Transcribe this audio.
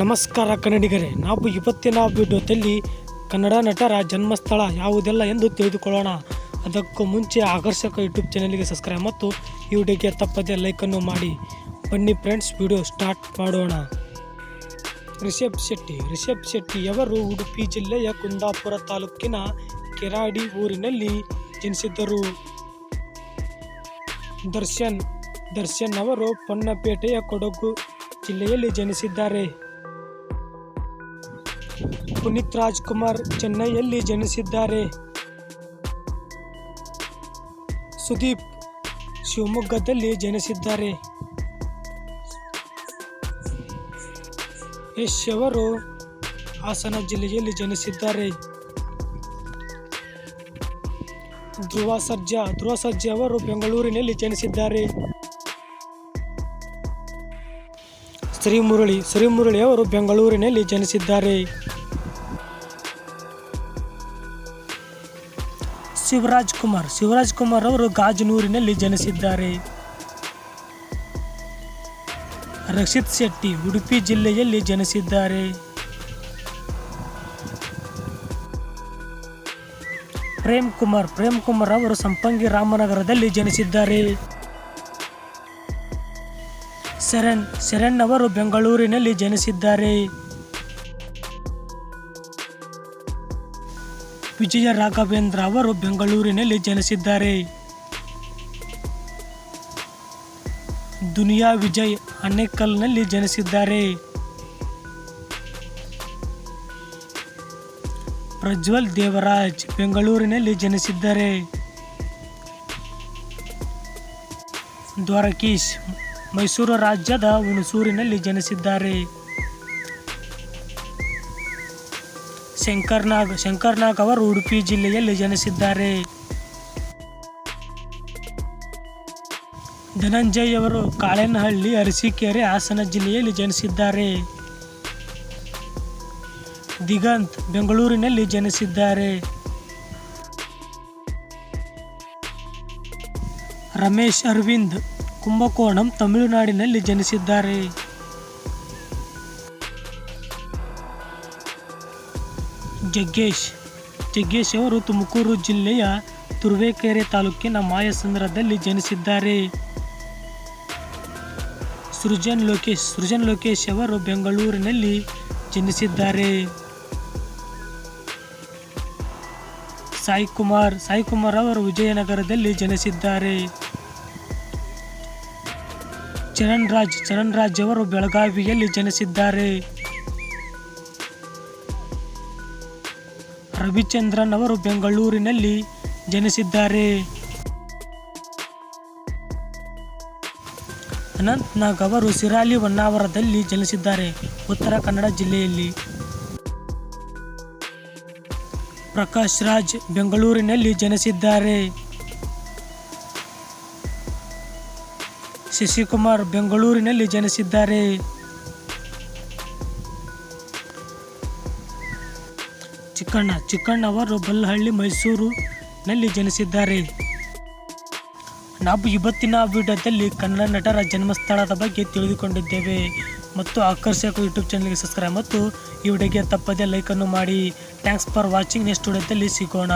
ನಮಸ್ಕಾರ ಕನ್ನಡಿಗರೇ, ನಾವು ಇವತ್ತಿನ ವಿಡಿಯೋದಲ್ಲಿ ಕನ್ನಡ ನಟರ ಜನ್ಮಸ್ಥಳ ಯಾವುದೆಲ್ಲ ಎಂದು ತಿಳಿದುಕೊಳ್ಳೋಣ. ಅದಕ್ಕೂ ಮುಂಚೆ ಆಕರ್ಷಕ ಯೂಟ್ಯೂಬ್ ಚಾನಲ್ಗೆ ಸಬ್ಸ್ಕ್ರೈಬ್ ಮತ್ತು ಈ ವಿಡಿಯೋಗೆ ತಪ್ಪದೆ ಲೈಕನ್ನು ಮಾಡಿ. ಬನ್ನಿ ಫ್ರೆಂಡ್ಸ್, ವಿಡಿಯೋ ಸ್ಟಾರ್ಟ್ ಮಾಡೋಣ. ರಿಷಬ್ ಶೆಟ್ಟಿ, ರಿಷಬ್ ಶೆಟ್ಟಿಯವರು ಉಡುಪಿ ಜಿಲ್ಲೆಯ ಕುಂದಾಪುರ ತಾಲೂಕಿನ ಕೆರಾಡಿ ಊರಿನಲ್ಲಿ ಜನಿಸಿದ್ದರು. ದರ್ಶನ್ ದರ್ಶನ್ ಅವರು ಪೊನ್ನಪೇಟೆಯ ಕೊಡಗು ಜಿಲ್ಲೆಯಲ್ಲಿ ಜನಿಸಿದ್ದಾರೆ. ಪುನೀತ್ ರಾಜ್ಕುಮಾರ್ ಚೆನ್ನೈಯಲ್ಲಿ ಜನಿಸಿದ್ದಾರೆ. ಸುದೀಪ್ ಶಿವಮೊಗ್ಗದಲ್ಲಿ ಜನಿಸಿದ್ದಾರೆ. ಯಶ್ ಅವರು ಹಾಸನ ಜಿಲ್ಲೆಯಲ್ಲಿ ಜನಿಸಿದ್ದಾರೆ. ಧ್ರುವ ಸರ್ಜಾ ಧ್ರುವ ಸರ್ಜಾ ಅವರು ಬೆಂಗಳೂರಿನಲ್ಲಿ ಜನಿಸಿದ್ದಾರೆ. ಶ್ರೀಮುರಳಿ ಶ್ರೀಮುರಳಿ ಅವರು ಬೆಂಗಳೂರಿನಲ್ಲಿ ಜನಿಸಿದ್ದಾರೆ. ಶಿವರಾಜ್ ಕುಮಾರ್ ಶಿವರಾಜ್ ಕುಮಾರ್ ಅವರು ಗಾಜನೂರಿನಲ್ಲಿ ಜನಿಸಿದ್ದಾರೆ. ರಕ್ಷಿತ್ ಶೆಟ್ಟಿ, ಉಡುಪಿ ಜಿಲ್ಲೆಯಲ್ಲಿ ಜನಿಸಿದ್ದಾರೆ. ಪ್ರೇಮ್ ಕುಮಾರ್ ಪ್ರೇಮ್ ಕುಮಾರ್ ಅವರು ಸಂಪಂಗಿ ರಾಮನಗರದಲ್ಲಿ ಜನಿಸಿದ್ದಾರೆ. ಶರಣ್ ಶರಣ್ ಅವರು ಬೆಂಗಳೂರಿನಲ್ಲಿ ಜನಿಸಿದ್ದಾರೆ. ವಿಜಯ ರಾಘವೇಂದ್ರ ಅವರು ಬೆಂಗಳೂರಿನಲ್ಲಿ ಜನಿಸಿದ್ದಾರೆ. ದುನಿಯಾ ವಿಜಯ್ ಅಣ್ಣೇಕಲ್ನಲ್ಲಿ ಜನಿಸಿದ್ದಾರೆ. ಪ್ರಜ್ವಲ್ ದೇವರಾಜ್ ಬೆಂಗಳೂರಿನಲ್ಲಿ ಜನಿಸಿದ್ದಾರೆ. ದ್ವಾರಕೀಶ್ ಮೈಸೂರು ರಾಜ್ಯದ ಹುಣಸೂರಿನಲ್ಲಿ ಜನಿಸಿದ್ದಾರೆ. ಶಂಕರ್ನಾಗ್ ಶಂಕರ್ನಾಗ್ ಅವರು ಉಡುಪಿ ಜಿಲ್ಲೆಯಲ್ಲಿ ಜನಿಸಿದ್ದಾರೆ. ಧನಂಜಯ್ ಅವರು ಕಾಳೆನಹಳ್ಳಿ, ಅರಸೀಕೆರೆ, ಹಾಸನ ಜಿಲ್ಲೆಯಲ್ಲಿ ಜನಿಸಿದ್ದಾರೆ. ದಿಗಂತ್ ಬೆಂಗಳೂರಿನಲ್ಲಿ ಜನಿಸಿದ್ದಾರೆ. ರಮೇಶ್ ಅರವಿಂದ್ ಕುಂಭಕೋಣಂ ತಮಿಳುನಾಡಿನಲ್ಲಿ ಜನಿಸಿದ್ದಾರೆ. ಜಗ್ಗೇಶ್. ಜಗ್ಗೇಶ್ ಅವರು ತುಮಕೂರು ಜಿಲ್ಲೆಯ ತುರುವೇಕೆರೆ ತಾಲೂಕಿನ ಮಾಯಸಂದ್ರದಲ್ಲಿ ಜನಿಸಿದ್ದಾರೆ. ಸೃಜನ್ ಲೋಕೇಶ್ ಸೃಜನ್ ಲೋಕೇಶ್ ಅವರು ಬೆಂಗಳೂರಿನಲ್ಲಿ ಜನಿಸಿದ್ದಾರೆ. ಸಾಯಿ ಕುಮಾರ್ ಸಾಯಿ ಕುಮಾರ್ ಅವರು ವಿಜಯನಗರದಲ್ಲಿ ಜನಿಸಿದ್ದಾರೆ. ಚರಣ್ ರಾಜ್ ಚರಣ್ ರಾಜ್ ಅವರು ಬೆಳಗಾವಿಯಲ್ಲಿ ಜನಿಸಿದ್ದಾರೆ. ರವಿಚಂದ್ರನ್ ಅವರು ಬೆಂಗಳೂರಿನಲ್ಲಿ ಜನಿಸಿದ್ದಾರೆ. ಅನಂತ್ನಾಗ್ ಅವರು ಸಿರಾಲಿ ಹೊನ್ನಾವರದಲ್ಲಿ ಜನಿಸಿದ್ದಾರೆ, ಉತ್ತರ ಕನ್ನಡ ಜಿಲ್ಲೆಯಲ್ಲಿ. ಪ್ರಕಾಶ್ ರಾಜ್ ಬೆಂಗಳೂರಿನಲ್ಲಿ ಜನಿಸಿದ್ದಾರೆ. ಶಶಿಕುಮಾರ್ ಬೆಂಗಳೂರಿನಲ್ಲಿ ಜನಿಸಿದ್ದಾರೆ. ಚಿಕ್ಕಣ್ಣ ಚಿಕ್ಕಣ್ಣ ಅವರು ಬಲ್ಲಹಳ್ಳಿ ಮೈಸೂರಿನಲ್ಲಿ ಜನಿಸಿದ್ದಾರೆ. ನಾವು ಇವತ್ತಿನ ವಿಡಿಯೋದಲ್ಲಿ ಕನ್ನಡ ನಟರ ಜನ್ಮಸ್ಥಳದ ಬಗ್ಗೆ ತಿಳಿದುಕೊಂಡಿದ್ದೇವೆ. ಮತ್ತು ಆಕರ್ಷಕ ಯೂಟ್ಯೂಬ್ ಚಾನಲ್ಗೆ ಸಬ್ಸ್ಕ್ರೈಬ್ ಮತ್ತು ಈ ವಿಡಿಯೋಗೆ ತಪ್ಪದೇ ಲೈಕನ್ನು ಮಾಡಿ. ಥ್ಯಾಂಕ್ಸ್ ಫಾರ್ ವಾಚಿಂಗ್ ನೆಕ್ಸ್ಟ್ ವಿಡಿಯೋದಲ್ಲಿ ಸಿಗೋಣ.